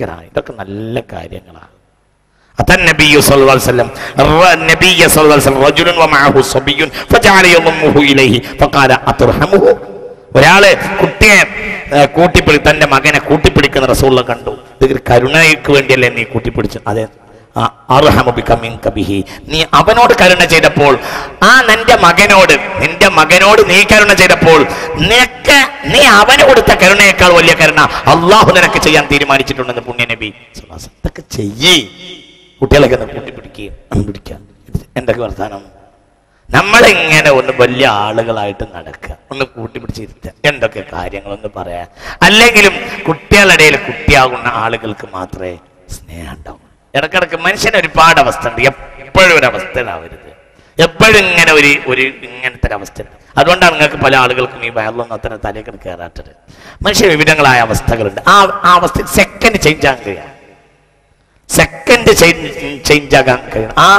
ഭയങ്കരമാണ് ഇതൊക്കെ നല്ല കാര്യങ്ങളാണ് أتى النبي صلى الله عليه وسلم الر- النبي صلى الله عليه وسلم رجل ومعه صبي فجعل يضمه إليه فقال أترحمه ഒരാള് കുട്ടിയെ ഏ, കൂട്ടിപ്പിടി തന്റെ മകനെ കൂട്ടിപ്പിടിക്കുന്ന റസൂള്ള കണ്ടു ഇത് കരുണയ്ക്ക് വേണ്ടിയല്ലേ നീ കൂട്ടിപ്പിടിച്ചു അതെ ആ, അർഹമു ബിക മിൻക ബിഹി. നീ അവനോട് കരുണ ചെയ്തപ്പോൾ ആ നിന്റെ മകനോട് നിന്റെ മകനോട് നീ കരുണ ചെയ്തപ്പോൾ നിനക്ക് നീ അവന് കൊടുത്ത കരുണയേക്കാൾ വലിയ കരുണ അള്ളാഹു നിനക്ക് ചെയ്യാൻ തീരുമാനിച്ചിട്ടുണ്ടെന്ന് പുണ്യ നബി സ്വല്ലല്ലാഹു അലൈഹി ഇതൊക്കെ ചെയ്യേ? കുട്ടികളൊക്കെ കൂട്ടിപ്പിടിക്കുകയും എന്തൊക്കെ വർത്താനം? നമ്മളിങ്ങനെ ഒന്ന് വലിയ ആളുകളായിട്ട് നടക്കുക. ഒന്ന് കൂട്ടിപ്പിടിച്ചിരുത്തുക എന്തൊക്കെ കാര്യങ്ങളൊന്ന് പറയാ. അല്ലെങ്കിലും കുട്ടികളുടെ കുട്ടിയാകുന്ന ആളുകൾക്ക് മാത്രമേ സ്നേഹം ഉണ്ടാവും ഇടക്കിടക്ക് മനുഷ്യന് ഒരുപാട് അവസ്ഥ ഉണ്ട്. എപ്പോഴും ഒരു അവസ്ഥ ഉണ്ടാവരുത് എപ്പോഴും ഇങ്ങനെ ഒരു ഒരു ഇങ്ങനത്തെ ഒരു അവസ്ഥ? അതുകൊണ്ടാണ് നിങ്ങൾക്ക് പല ആളുകൾക്കും ഈ വയറിലൊന്നും അത്ര തലേക്കിന് കയറാത്തത്. മനുഷ്യ വിവിധങ്ങളായ അവസ്ഥകളുണ്ട്. ആ ആ അവസ്ഥ സെക്കൻഡ് ചേഞ്ച് ആകാൻ കഴിയാം. സെക്കൻഡ് ചേഞ്ച് ആകാൻ കഴിയണം ആ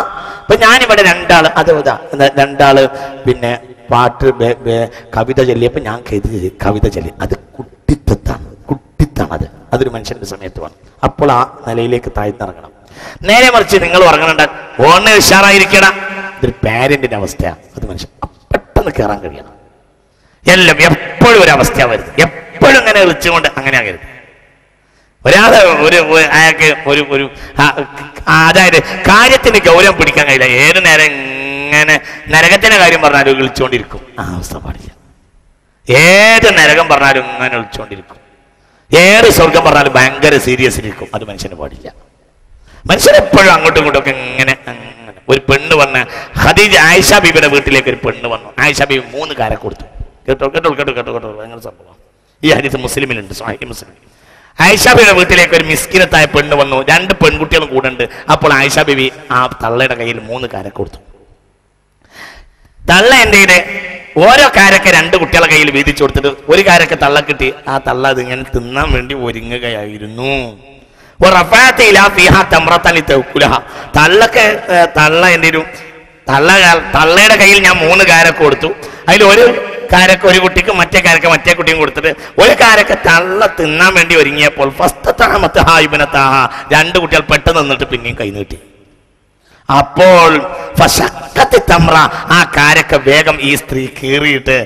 ഇപ്പൊ ഞാനിവിടെ രണ്ടാൾ അത് രണ്ടാൾ പിന്നെ പാട്ട് കവിത ചൊല്ലിയപ്പോ ഞാൻ കരുതി കവിത ചൊല്ലി. അത് കുട്ടിത്തത്താണ് കുട്ടിത്താണ് അത്. അതൊരു മനുഷ്യന്റെ സമയത്ത് വേണം. അപ്പോൾ ആ നിലയിലേക്ക് താഴ്ന്നിറങ്ങണം. നേരെ മറിച്ച് നിങ്ങൾ ഉറങ്ങണണ്ട ഓണ് ഉഷാറായിരിക്കണ ഇതൊരു പാരന്റിന്റെ അവസ്ഥയാണ് അത് മനുഷ്യൻ പെട്ടെന്ന് കയറാൻ കഴിയണം. എല്ലാം എപ്പോഴും ഒരു അവസ്ഥ വരുന്നത്. എപ്പോഴും അങ്ങനെ വിളിച്ചുകൊണ്ട് അങ്ങനെ ആകരുത്. ഒരാൾ ഒരു ഒരു- അയാൾക്ക് ഒരു ഒരു അതായത് കാര്യത്തിന് ഗൗരവം പിടിക്കാൻ കഴിയില്ല. ഏത് നേരം ഇങ്ങനെ നരകത്തിന്റെ കാര്യം പറഞ്ഞാലും വിളിച്ചുകൊണ്ടിരിക്കും. ആ അവസ്ഥ പാടില്ല. ഏത് നരകം പറഞ്ഞാലും ഇങ്ങനെ വിളിച്ചുകൊണ്ടിരിക്കും. ഏറെ സ്വർഗം പറഞ്ഞാലും ഭയങ്കര സീരിയസ് ഇരിക്കും. അത് മനുഷ്യന് പാടില്ല. മനുഷ്യൻ എപ്പോഴും അങ്ങോട്ടും ഇങ്ങോട്ടും ഒക്കെ ഇങ്ങനെ ഒരു പെണ്ണ് വന്ന് ഹദീജ് ആയിഷ ബീബിയുടെ വീട്ടിലേക്ക് ഒരു പെണ്ണ് വന്നു. ആയിഷ ബീബി മൂന്ന് കാരെ കൊടുത്തു. കേട്ടോ കേട്ടോ കേട്ടോ കേട്ടോ കേട്ടോ അങ്ങനെ സംഭവം. ഈ ഹരിത് മുസ്ലിമിലുണ്ട് സ്വാഹി മുസ്ലിം ആയിഷ ബീബിയുടെ വീട്ടിലേക്ക് ഒരു മിസ്കിനത്തായ പെണ്ണ് വന്നു. രണ്ട് പെൺകുട്ടികളും കൂടെ ഉണ്ട്. അപ്പോൾ ആയിഷ ബീബി ആ തള്ളയുടെ കയ്യിൽ മൂന്ന് കാര കൊടുത്തു. തള്ള എന്റെ ഓരോ കാരൊക്കെ രണ്ട് കുട്ടികളുടെ കയ്യിൽ വീതിച്ചു കൊടുത്തിട്ട് ഒരു കാരൊക്കെ തള്ള കിട്ടി. ആ തള്ള അത് ഇങ്ങനെ തിന്നാൻ വേണ്ടി ഒരുങ്ങുകയായിരുന്നു. തള്ളക്ക് തള്ള എന്റെ ഒരു തള്ള തള്ളയുടെ കയ്യിൽ ഞാൻ മൂന്ന് കാരൊക്കെ കൊടുത്തു. അതിൽ ഒരു കാരൊക്കെ ഒരു കുട്ടിക്ക് മറ്റേ കാരൊക്കെ മറ്റേ കുട്ടിയും കൊടുത്തിട്ട് ഒരു കാരൊക്കെ തള്ള തിന്നാൻ വേണ്ടി ഒരുങ്ങിയപ്പോൾ ഫസ്റ്റ് താമത്തെ ഹായിബിനത്താഹ രണ്ട് കുട്ടികൾ പെട്ടെന്ന് നിന്നിട്ട് പിന്നെയും കൈ നീട്ടി. അപ്പോൾ തമ്ര ആ കാരക്ക വേഗം ഈ സ്ത്രീ കീറിയിട്ട്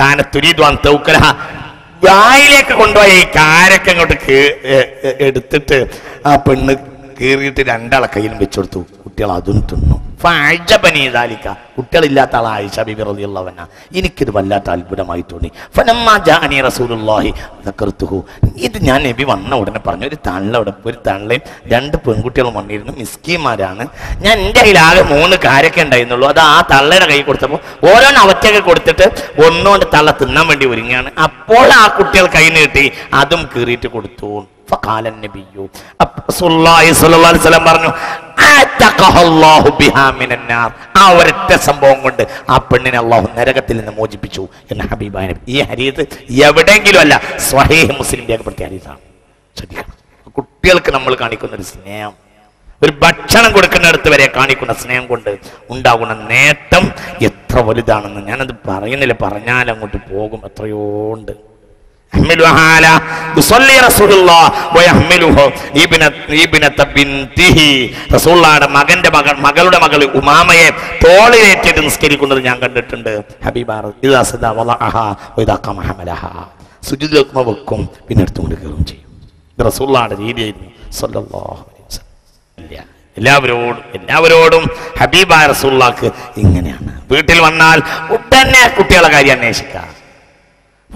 കാനത്തുരീദ്വാൻ തൗക്കലഹ വായിലേക്ക് കൊണ്ടുപോയി ഈ കാരക്ക അങ്ങോട്ട് എടുത്തിട്ട് ആ പെണ്ണ് കീറിയിട്ട് രണ്ടാളെ കയ്യിലും വെച്ചെടുത്തു. കുട്ടികൾ അതും തിന്നു. കുട്ടികളില്ലാത്ത ആൾ ആയിഷ എനിക്കിത് വല്ലാത്ത അത്ഭുതമായി തോന്നി. ജാഅനി റസൂലുള്ളാഹി. ദക്കർത്തുഹു ഇത് ഞാൻ നബി വന്ന ഉടനെ പറഞ്ഞു. ഒരു തള്ള അവിടെ ഒരു തള്ളയും രണ്ട് പെൺകുട്ടികളും വന്നിരുന്നു. മിസ്കിമാരാണ് ഞാൻ എന്റെ കയ്യിൽ ആകെ മൂന്ന് കാരൊക്കെ ഉണ്ടായിരുന്നുള്ളൂ. അത് ആ തള്ളയുടെ കൈ കൊടുത്തപ്പോൾ ഓരോന്ന് അവറ്റൊക്കെ കൊടുത്തിട്ട് ഒന്നോണ്ട് തള്ള തിന്നാൻ വേണ്ടി ഒരുങ്ങുകയാണ് അപ്പോൾ ആ കുട്ടികൾ കൈ നീട്ടി അതും കീറിയിട്ട് കൊടുത്തു. وقال النبي. صلى الله عليه وسلم പറഞ്ഞു ആ ഒരൊറ്റ സംഭവം കൊണ്ട് ആ പെണ്ണിനെ അള്ളാഹു നരകത്തിൽ നിന്ന് മോചിപ്പിച്ചു. എന്ന് ഹബീബായ ഈ ഹരീത് എവിടെയെങ്കിലും അല്ല സ്വഹീഹ് മുസ്ലിം രേഖപ്പെടുത്തിയ ഹരീതാണ് ശ്രദ്ധിക്കണം. കുട്ടികൾക്ക് നമ്മൾ കാണിക്കുന്ന ഒരു സ്നേഹം ഒരു ഭക്ഷണം കൊടുക്കുന്നിടത്ത് വരെ കാണിക്കുന്ന സ്നേഹം കൊണ്ട് ഉണ്ടാകുന്ന നേട്ടം എത്ര വലുതാണെന്ന് ഞാനത് പറയുന്നില്ല. പറഞ്ഞാൽ അങ്ങോട്ട് പോകും. എത്രയോ ഉണ്ട്. മകന്റെ മകൾ മകളുടെ മകൾ ഉമാമയെ തോളിലേറ്റിട്ട് നിസ്കരിക്കുന്നത് ഞാൻ കണ്ടിട്ടുണ്ട്. ഹബീബാർ സുജൂദ് വെക്കുമ്പോൾ വെക്കും പിന്നെ എടുത്തുകൊണ്ട് കയറും ചെയ്യും. ഇത് റസൂലുള്ളാഹിയുടെ രീതിയായിരുന്നു. എല്ലാവരോടും എല്ലാവരോടും ഹബീബ റസൂള്ളാക്ക് ഇങ്ങനെയാണ്. വീട്ടിൽ വന്നാൽ ഉടനെ കുട്ടികളെ കാര്യം അന്വേഷിക്കുക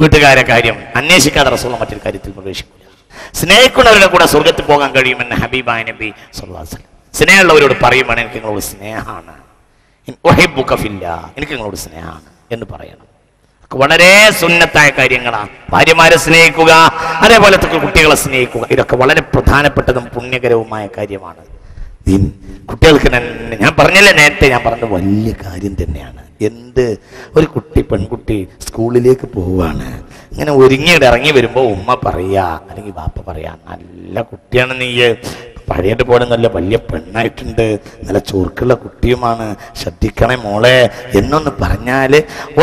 വീട്ടുകാരെ കാര്യം അന്വേഷിക്കാതെ റസൂള്ള മറ്റൊരു കാര്യത്തിൽ പ്രവേശിക്കില്ല സ്നേഹിക്കുന്നവരുടെ കൂടെ സ്വർഗത്തിൽ പോകാൻ കഴിയുമെന്ന് ഹബീബായ നബി സുല്ലാസ് സ്നേഹമുള്ളവരോട് പറയുമ്പോൾ എനിക്ക് നിങ്ങളോട് സ്നേഹമാണ്. എനിക്ക് നിങ്ങളോട് സ്നേഹമാണ്. എന്ന് പറയണം. വളരെ സുന്നത്തായ കാര്യങ്ങളാണ് ഭാര്യമാരെ സ്നേഹിക്കുക അതേപോലെ കുട്ടികളെ സ്നേഹിക്കുക ഇതൊക്കെ വളരെ പ്രധാനപ്പെട്ടതും പുണ്യകരവുമായ കാര്യമാണ്. കുട്ടികൾക്ക് തന്നെ ഞാൻ പറഞ്ഞല്ലേ നേരത്തെ ഞാൻ പറഞ്ഞ വലിയ കാര്യം തന്നെയാണ്. എന്ത്? ഒരു കുട്ടി പെൺകുട്ടി സ്കൂളിലേക്ക് പോവുകയാണ് ഇങ്ങനെ ഒരുങ്ങിയിട്ട് ഇറങ്ങി വരുമ്പോൾ ഉമ്മ പറയാ അല്ലെങ്കിൽ ബാപ്പ പറയാ നല്ല കുട്ടിയാണ് നീ. പഴയത് പോലെ നല്ല വലിയ പെണ്ണായിട്ടുണ്ട്. നല്ല ചുറുക്കുള്ള കുട്ടിയുമാണ്. ശ്രദ്ധിക്കണേ മോളെ. എന്നൊന്ന് പറഞ്ഞാൽ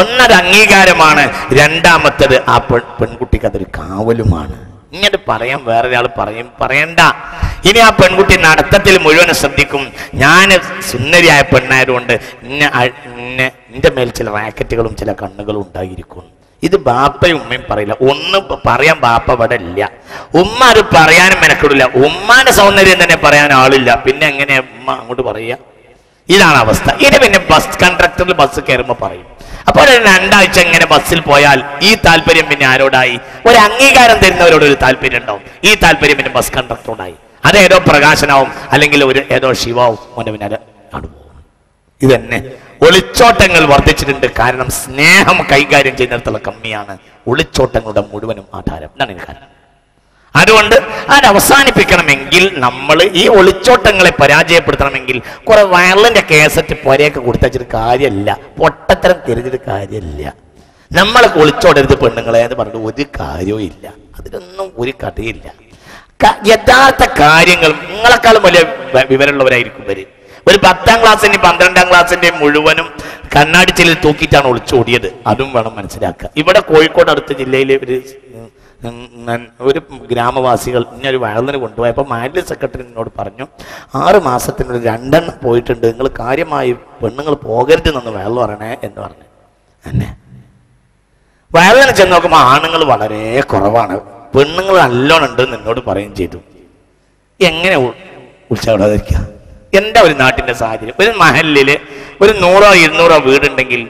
ഒന്നത് അംഗീകാരമാണ്. രണ്ടാമത്തത് ആ പെൺ പെൺകുട്ടിക്ക് അതൊരു കാവലുമാണ്. ഇങ്ങനെ പറയാൻ വേറൊരാൾ പറയും പറയണ്ട. ഇനി ആ പെൺകുട്ടി നടത്തത്തിൽ മുഴുവൻ ശ്രദ്ധിക്കും. ഞാൻ സുന്ദരിയായ പെണ്ണായതുകൊണ്ട് എന്നെ എന്റെ മേൽ ചില റാക്കറ്റുകളും ചില കണ്ണുകളും ഉണ്ടായിരിക്കും. ഇത് ബാപ്പയും ഉമ്മയും പറയില്ല. ഒന്ന് പറയാൻ ബാപ്പ ഇവിടെ ഇല്ല. ഉമ്മ അത് പറയാനും മെനക്കെടില്ല. ഉമ്മാന്റെ സൗന്ദര്യം തന്നെ പറയാൻ ആളില്ല. പിന്നെ എങ്ങനെ ഉമ്മ അങ്ങോട്ട് പറയുക? ഇതാണ് അവസ്ഥ. ഇനി പിന്നെ ബസ് കണ്ടക്ടറിൽ ബസ് കയറുമ്പോൾ പറയും. അപ്പോൾ രണ്ടാഴ്ച ഇങ്ങനെ ബസ്സിൽ പോയാൽ ഈ താല്പര്യം പിന്നെ ആരോടായി? ഒരു അംഗീകാരം തരുന്നവരോട് ഒരു താല്പര്യം ഉണ്ടാവും ഈ താല്പര്യം പിന്നെ ബസ് കണ്ടക്ടറോടായി അത് ഏതോ പ്രകാശനാവും അല്ലെങ്കിൽ ഒരു ഏതോ ശിവാവും മോന്റെ പിന്നാലെ നടുപോകും ആണ് ഇത് തന്നെ ഒളിച്ചോട്ടങ്ങൾ വർദ്ധിച്ചിട്ടുണ്ട്. കാരണം സ്നേഹം കൈകാര്യം ചെയ്യുന്നിടത്തുള്ള കമ്മിയാണ്. ഒളിച്ചോട്ടങ്ങളുടെ മുഴുവനും ആധാരം. എന്നാണ് ഇതിന് കാരണം അതുകൊണ്ട് അത് അവസാനിപ്പിക്കണമെങ്കിൽ നമ്മൾ ഈ ഒളിച്ചോട്ടങ്ങളെ പരാജയപ്പെടുത്തണമെങ്കിൽ കുറെ വയലിന്റെ കേസറ്റ് പുരയൊക്കെ കൊടുത്തച്ചിട്ട് കാര്യമില്ല പൊട്ടത്തരം തിരിഞ്ഞിട്ട് കാര്യമില്ല നമ്മളെ ഒളിച്ചോടരുത് പെണ്ണുങ്ങളെ എന്ന് പറഞ്ഞിട്ട് ഒരു കാര്യവും ഇല്ല. അതിനൊന്നും ഒരു കഥയില്ല. യഥാർത്ഥ കാര്യങ്ങൾ നിങ്ങളെക്കാളും വലിയ വിവരമുള്ളവരായിരിക്കും ഇവർ. ഒരു പത്താം ക്ലാസ്സിന്റെ പന്ത്രണ്ടാം ക്ലാസ്സിന്റെ മുഴുവനും കണ്ണാടിച്ചിലിൽ തൂക്കിയിട്ടാണ് ഒളിച്ചോടിയത് അതും വേണം മനസ്സിലാക്കുക. ഇവിടെ കോഴിക്കോട് അടുത്ത ജില്ലയിലെ ഒരു ഒരു ഗ്രാമവാസികൾ ഇങ്ങനെ ഒരു വയലിന് കൊണ്ടുപോയപ്പോൾ മാലിന്യ സെക്രട്ടറി എന്നോട് പറഞ്ഞു ആറ് മാസത്തിനുള്ളിൽ രണ്ടെണ്ണം പോയിട്ടുണ്ട്. നിങ്ങൾ കാര്യമായി പെണ്ണുങ്ങൾ പോകരുത് എന്നൊന്ന് വയൽ പറയണേ എന്ന് പറഞ്ഞു. എന്നെ വയലിന് ചെന്ന് നോക്കുമ്പോൾ ആണുങ്ങൾ വളരെ കുറവാണ്. പെണ്ണുങ്ങൾ നല്ലോണം ഉണ്ട് എന്ന് എന്നോട് പറയുകയും ചെയ്തു. എങ്ങനെ ഉ- ഉത്സാഹപ്പെടാതിരിക്കുക എന്താ ഒരു നാട്ടിന്റെ സാഹചര്യം? ഒരു മഹലിൽ ഒരു നൂറോ ഇരുന്നൂറോ വീടുണ്ടെങ്കിൽ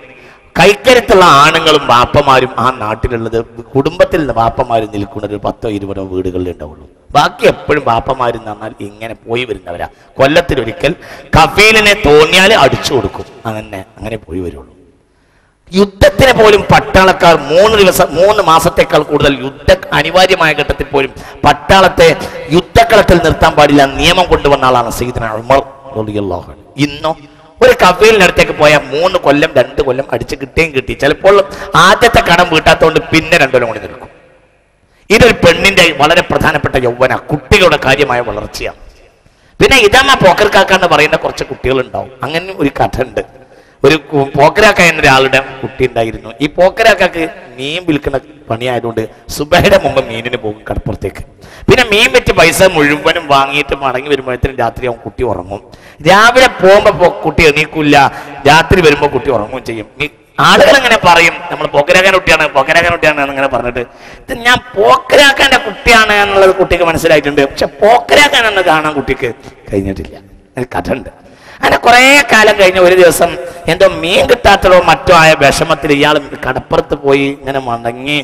കൈക്കരുത്തുള്ള ആണുങ്ങളും വാപ്പമാരും ആ നാട്ടിലുള്ളത് കുടുംബത്തിൽ വാപ്പമാരും നിൽക്കുന്ന ഒരു പത്തോ ഇരുപതോ വീടുകളിൽ ഉണ്ടാവുള്ളൂ. ബാക്കി എപ്പോഴും വാപ്പമാരും പറഞ്ഞാൽ ഇങ്ങനെ പോയി വരുന്നവരാ. കൊല്ലത്തിലൊരിക്കൽ കഫീലിനെ തോന്നിയാൽ അടിച്ചു കൊടുക്കും. അങ്ങനെ അങ്ങനെ പോയി വരുള്ളൂ. യുദ്ധത്തിന് പോലും പട്ടാളക്കാർ മൂന്ന് ദിവസം മൂന്ന് മാസത്തേക്കാൾ കൂടുതൽ യുദ്ധ അനിവാര്യമായ ഘട്ടത്തിൽ പോലും പട്ടാളത്തെ യുദ്ധക്കളത്തിൽ നിർത്താൻ പാടില്ല നിയമം കൊണ്ടുവന്ന ആളാണ് സീതന ഉമർ. ഇന്നോ ഒരു കഫീലിനടുത്തേക്ക് പോയാൽ മൂന്ന് കൊല്ലം രണ്ട് കൊല്ലം അടിച്ച് കിട്ടുകയും കിട്ടി. ചിലപ്പോൾ ആദ്യത്തെ കടം വീട്ടാത്തതുകൊണ്ട് പിന്നെ രണ്ടുകൊല്ലം കൂടി നിൽക്കും. ഇതൊരു പെണ്ണിന്റെ വളരെ പ്രധാനപ്പെട്ട യൗവന കുട്ടികളുടെ കാര്യമായ വളർച്ചയാണ്. പിന്നെ ഇതമ്മ പോക്കർ എന്ന് പറയുന്ന കുറച്ച് കുട്ടികളുണ്ടാവും. അങ്ങനെ ഒരു കഥ ഉണ്ട്. ഒരു പോക്കരാക്ക എന്നൊരാളുടെ കുട്ടി ഉണ്ടായിരുന്നു. ഈ പോക്കരാക്കാക്ക് മീൻ വിൽക്കുന്ന പണിയായതുകൊണ്ട് സുബഹയുടെ മുമ്പ് മീനിന് പോകും കടപ്പുറത്തേക്ക്. പിന്നെ മീൻ വെച്ച് പൈസ മുഴുവനും വാങ്ങിയിട്ട് മടങ്ങി വരുമ്പോഴത്തേനും രാത്രി അവൻ കുട്ടി ഉറങ്ങും. രാവിലെ പോകുമ്പോൾ കുട്ടി എണീക്കില്ല രാത്രി വരുമ്പോ കുട്ടി ഉറങ്ങുകയും ചെയ്യും. ആളുകൾ ഇങ്ങനെ പറയും? നമ്മൾ പോക്കരാക്കാൻ കുട്ടിയാണ് പോക്കരാക്കാൻ കുട്ടിയാണ് എന്നിങ്ങനെ പറഞ്ഞിട്ട്. ഇത് ഞാൻ പോക്കരാക്കാന്റെ കുട്ടിയാണ് എന്നുള്ളത് കുട്ടിക്ക് മനസ്സിലായിട്ടുണ്ട്. പക്ഷെ പോക്കരാക്കാൻ എന്ന് കാണാൻ കുട്ടിക്ക് കഴിഞ്ഞിട്ടില്ല. കഥ ഉണ്ട് അങ്ങനെ കുറേ കാലം കഴിഞ്ഞ ഒരു ദിവസം എന്തോ മീൻ കിട്ടാത്തതോ മറ്റോ ആയ വിഷമത്തിൽ ഇയാൾ കടപ്പുറത്ത് പോയി ഇങ്ങനെ മടങ്ങി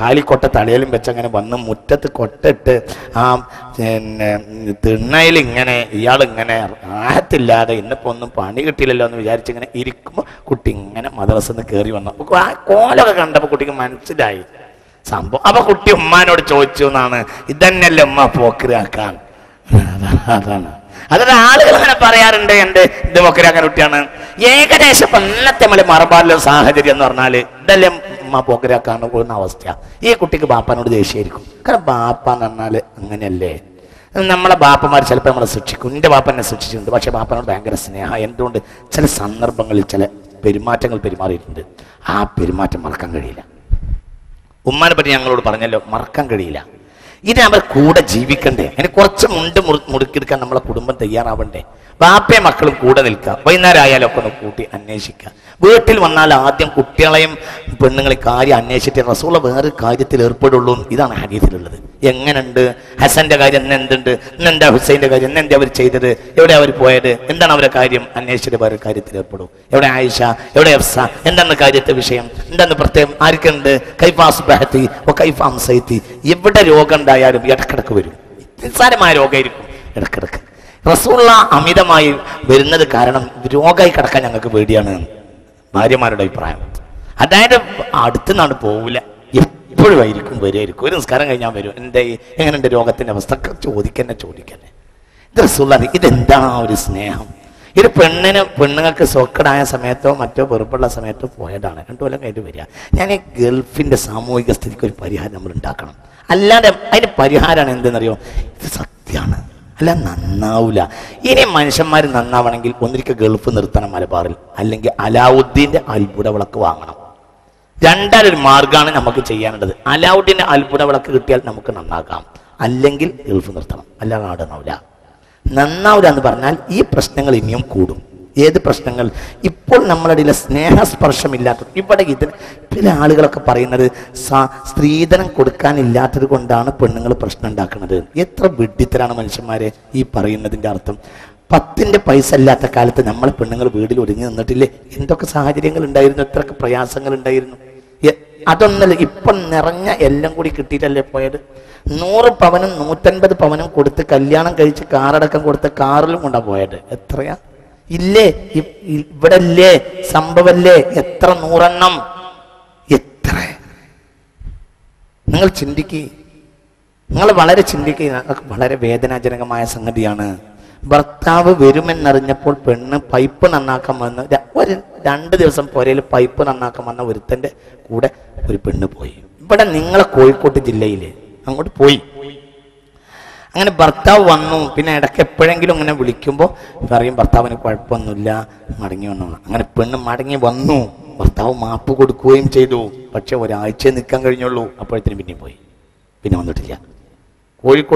കാലിക്കൊട്ട തലയിലും വെച്ച് അങ്ങനെ വന്ന് മുറ്റത്ത് കൊട്ടിട്ട് ആ പിന്നെ തിണ്ണയിൽ ഇങ്ങനെ ഇയാൾ ഇങ്ങനെ ആഹത്തില്ലാതെ ഇന്നിപ്പോ ഒന്നും പണി കിട്ടിയില്ലല്ലോ എന്ന് വിചാരിച്ച് ഇങ്ങനെ ഇരിക്കുമ്പോൾ കുട്ടി ഇങ്ങനെ മദ്രസന്ന് കയറി വന്നു. അപ്പോൾ ആ കോലൊക്കെ കണ്ടപ്പോൾ കുട്ടിക്ക് മനസ്സിലായി. സംഭവം. അപ്പൊ കുട്ടി ഉമ്മാനോട് ചോദിച്ചു എന്നാണ് ഇതന്നെയല്ലേ ഉമ്മ പോക്കിരാക്കാൻ അതാണ്. അതായത് ആളുകൾ അങ്ങനെ പറയാറുണ്ട് എന്ത്? ഇത് അങ്ങനെ കുട്ടിയാണ് ഏകദേശം ഇന്നത്തെ മല മറബാറിലെ സാഹചര്യം എന്ന് പറഞ്ഞാൽ ഇതല്ലേ ഉമ്മ പോക്കരാക്കാൻ പോകുന്ന അവസ്ഥ ഈ കുട്ടിക്ക് ബാപ്പാനോട് ദേഷ്യമായിരിക്കും. കാരണം ബാപ്പ എന്ന് പറഞ്ഞാൽ അങ്ങനെയല്ലേ? നമ്മളെ ബാപ്പമാർ ചിലപ്പോൾ നമ്മളെ ശിക്ഷിക്കും എന്റെ ബാപ്പ എന്നെ ശിക്ഷിച്ചിട്ടുണ്ട് പക്ഷെ ബാപ്പനോട് ഭയങ്കര സ്നേഹം. എന്തുകൊണ്ട്? ചില സന്ദർഭങ്ങളിൽ ചില പെരുമാറ്റങ്ങൾ പെരുമാറിയിട്ടുണ്ട്. ആ പെരുമാറ്റം മറക്കാൻ കഴിയില്ല. ഉമ്മാനെ പറ്റി ഞങ്ങളോട് പറഞ്ഞല്ലോ മറക്കാൻ കഴിയില്ല. ഇത് അവർ കൂടെ ജീവിക്കണ്ടേ? അതിന് കുറച്ച് മുണ്ട് മുറു- മുറുക്കിയെടുക്കാൻ നമ്മളെ കുടുംബം തയ്യാറാവണ്ടേ? ബാപ്പയും മക്കളും കൂടെ നിൽക്കുക. വൈകുന്നേരം ആയാലും ഒക്കെ ഒന്ന് കൂട്ടി അന്വേഷിക്കുക. വീട്ടിൽ വന്നാൽ ആദ്യം കുട്ടികളെയും പെണ്ണുങ്ങളെ കാര്യം അന്വേഷിച്ചിട്ട് റസൂള വേറെ കാര്യത്തിൽ ഏർപ്പെടുള്ളൂ ഇതാണ് ഹദീസിലുള്ളത്. എങ്ങനെയുണ്ട് ഹസന്റെ കാര്യം ഇന്ന് എന്തുണ്ട്? ഇന്ന് എന്താ ഹുസൈന്റെ കാര്യം? ഇന്ന് എന്താ അവർ ചെയ്തത്? എവിടെ അവർ പോയത്? എന്താണ് അവരുടെ കാര്യം? അന്വേഷിച്ചിട്ട് വേറെ കാര്യത്തിൽ ഏർപ്പെടും. എവിടെ ആയിഷ? എവിടെ എഫ്സ? എന്താണ് കാര്യത്തെ വിഷയം? എന്താണ് പ്രത്യേകം? ആർക്കുണ്ട്? കൈഫാസ് ബഹത്തി ഓ കൈഫാം സൈത്തി എവിടെ രോഗം ഉണ്ടായാലും ഇടക്കിടക്ക് വരും. നിസ്സാരമായ രോഗമായിരിക്കും ഇടക്കിടക്ക്. റസൂള്ള അമിതമായി വരുന്നത് കാരണം രോഗമായി കിടക്കാൻ ഞങ്ങൾക്ക് പേടിയാണ്. ഭാര്യമാരുടെ അഭിപ്രായം. അതായത് അടുത്തുനിന്നാണ് പോവില്ല എപ്പോഴും ആയിരിക്കും വരുമായിരിക്കും ഒരു നിസ്കാരം കഴിഞ്ഞാൽ വരും. എന്റെ എങ്ങനെ എന്റെ രോഗത്തിന്റെ അവസ്ഥ? ചോദിക്കന്നെ ചോദിക്കന്നെ. ഇത് റസൂള്ള ഇതെന്താ ഒരു സ്നേഹം? ഇത് പെണ്ണിന് പെണ്ണുങ്ങൾക്ക് സോക്കഡായ സമയത്തോ മറ്റോ വെറുപ്പുള്ള സമയത്തോ പോയതാണ്. രണ്ടു കൊല്ലം കഴിഞ്ഞ് വരിക. ഞാൻ ഈ ഗൾഫിന്റെ സാമൂഹിക സ്ഥിതിക്ക് ഒരു പരിഹാരം നമ്മൾ ഉണ്ടാക്കണം. അല്ലാതെ അതിന് പരിഹാരമാണ് എന്തെന്നറിയോ? ഇത് സത്യമാണ്. അല്ല നന്നാവില്ല ഇനി മനുഷ്യന്മാർ നന്നാവണമെങ്കിൽ ഒന്നിരിക്കൽ ഗൾഫ് നിർത്തണം മലബാറിൽ. അല്ലെങ്കിൽ അലാവുദ്ദീന്റെ അത്ഭുത വിളക്ക് വാങ്ങണം. രണ്ടാലൊരു മാർഗമാണ് നമുക്ക് ചെയ്യാനുള്ളത്. അലാവുദ്ദീന്റെ അത്ഭുത വിളക്ക് കിട്ടിയാൽ നമുക്ക് നന്നാക്കാം അല്ലെങ്കിൽ ഗൾഫ് നിർത്തണം. അല്ലാതെ നാടനാവില്ല നന്നാവില്ല എന്ന് പറഞ്ഞാൽ ഈ പ്രശ്നങ്ങൾ ഇനിയും കൂടും. ഏത് പ്രശ്നങ്ങൾ? ഇപ്പോൾ നമ്മളുടെ ഇടയിലെ സ്നേഹസ്പർശമില്ലാത്ത ഇവിടെ ഇതിന് ചില ആളുകളൊക്കെ പറയുന്നത് സ്ത്രീധനം കൊടുക്കാനില്ലാത്തത് കൊണ്ടാണ് പെണ്ണുങ്ങൾ പ്രശ്നം ഉണ്ടാക്കുന്നത്. എത്ര വിഡ്ഢിത്തരാണ് മനുഷ്യന്മാരെ ഈ പറയുന്നതിന്റെ അർത്ഥം. പത്തിന്റെ പൈസ ഇല്ലാത്ത കാലത്ത് നമ്മളെ പെണ്ണുങ്ങൾ വീട്ടിൽ ഒതുങ്ങി നിന്നിട്ടില്ലേ? എന്തൊക്കെ സാഹചര്യങ്ങൾ ഉണ്ടായിരുന്നു? എത്രയൊക്കെ പ്രയാസങ്ങൾ ഉണ്ടായിരുന്നു? അതൊന്നല്ല ഇപ്പം നിറഞ്ഞ എല്ലാം കൂടി കിട്ടിയിട്ടല്ലേ പോയത്? നൂറ് പവനും നൂറ്റൻപത് പവനും കൊടുത്ത് കല്യാണം കഴിച്ച് കാറടക്കം കൊടുത്ത് കാറിലും കൊണ്ടാ പോയത്. എത്രയാ? ഇല്ലേ? ഇവിടെ ഇല്ലേ സംഭവല്ലേ? എത്ര നൂറെണ്ണം? എത്ര? നിങ്ങൾ ചിന്തിക്കുക നിങ്ങൾ വളരെ ചിന്തിക്കുക വളരെ വേദനാജനകമായ സംഗതിയാണ്. ഭർത്താവ് വരുമെന്നറിഞ്ഞപ്പോൾ പെണ്ണ് പൈപ്പ് നന്നാക്കാൻ വന്ന് ഒരു രണ്ട് ദിവസം പോരയിൽ പൈപ്പ് നന്നാക്കാൻ വന്ന ഒരുത്തന്റെ കൂടെ ഒരു പെണ്ണ് പോയി. ഇവിടെ നിങ്ങളെ കോഴിക്കോട് ജില്ലയിൽ അങ്ങോട്ട് പോയി. അങ്ങനെ ഭർത്താവ് വന്നു. പിന്നെ ഇടയ്ക്ക് എപ്പോഴെങ്കിലും ഇങ്ങനെ വിളിക്കുമ്പോൾ പറയും ഭർത്താവിന് കുഴപ്പമൊന്നുമില്ല മടങ്ങി വന്നു. അങ്ങനെ പെണ്ണ് മടങ്ങി വന്നു. ഭർത്താവ് മാപ്പ് കൊടുക്കുകയും ചെയ്തു. പക്ഷെ ഒരാഴ്ച നിൽക്കാൻ കഴിഞ്ഞുള്ളൂ. അപ്പോഴത്തേനും പിന്നെ പോയി. പിന്നെ വന്നിട്ടില്ല. കോഴിക്കോട്